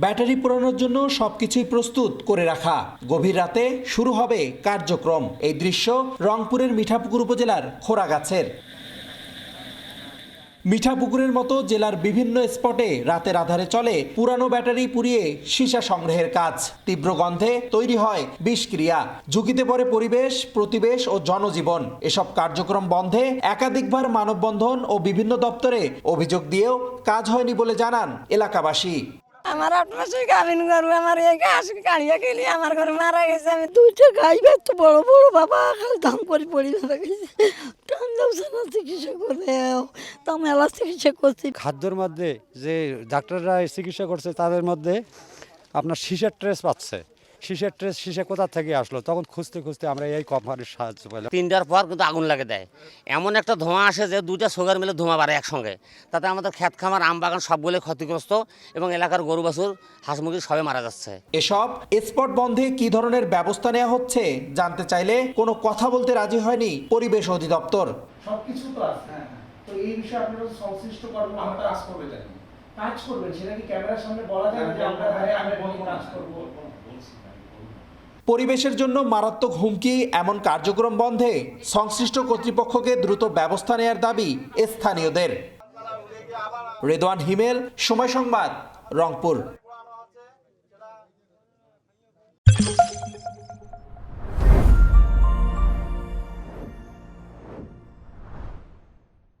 Battery পোড়ানোর জন্য সবকিছুই প্রস্তুত করে রাখা। গভীর রাতে শুরু হবে কার্যক্রম। এই দৃশ্য রংপুরের মিঠাপুকুর উপজেলার খোরাগাছের মিঠাপুকুরের মতো জেলার বিভিন্ন স্পটে রাতের আধারে চলে পুরানো ব্যাটারি পুড়িয়ে সীসা সংগ্রহের কাজ। তীব্র গন্ধে তৈরি হয় বিষক্রিয়া। ঝুঁকিতে পড়ে পরিবেশ, প্রতিবেশ ও জনজীবন। এসব কার্যক্রম বন্ধে একাধিকবার মানববন্ধন ও বিভিন্ন দপ্তরে অভিযোগ দিয়েও কাজ হয়নি বলে জানান এলাকাবাসী। আমার আট মাসে গাভিন গরু, আমার এই ঘাস কাড়িয়া খেলি, আমার ঘরে মারা গেছে, আমি দুইটা গাই তো বড় বড় বাবা, খালি দাম করে পড়ি মারা গেছে। টান যাচ্ছে না চিকিৎসা করে তা মেলা চিকিৎসা করছি। খাদ্যর মধ্যে যে ডাক্তাররা চিকিৎসা করছে, তাদের মধ্যে আপনার শিশার ট্রেস পাচ্ছে। শীষের ট্রেস শীষে কোথা থেকে আসলো? তখন খুঁজতে খুঁজতে আমরা এই কোম্পানির সাহায্য পেলাম। তিনটার পর কিন্তু আগুন লাগে দেয়। এমন একটা ধোঁয়া আসে যে দুইটা সুগার মিলে ধোঁয়া বাড়ে একসঙ্গে। তাতে আমাদের ক্ষেত খামার আম বাগান সবগুলো ক্ষতিগ্রস্ত এবং এলাকার গরু বাছুর হাঁস মুরগি সবে মারা যাচ্ছে। এসব স্পট বন্ধে কি ধরনের ব্যবস্থা নেওয়া হচ্ছে জানতে চাইলে কোনো কথা বলতে রাজি হয়নি পরিবেশ অধিদপ্তর। সবকিছু তো আছে তো এই বিষয়ে আপনারা সংশ্লিষ্ট কর্মকর্তা কাজ করবে কাজ করবেন সেটা কি ক্যামেরার সামনে বলা যাবে যে আমরা হ্যাঁ কাজ করব? পরিবেশের জন্য মারাত্মক হুমকি এমন কার্যক্রম বন্ধে সংশ্লিষ্ট কর্তৃপক্ষকে দ্রুত ব্যবস্থা নেয়ার দাবি স্থানীয়দের। রেদওয়ান হিমেল, সময় সংবাদ, রংপুর।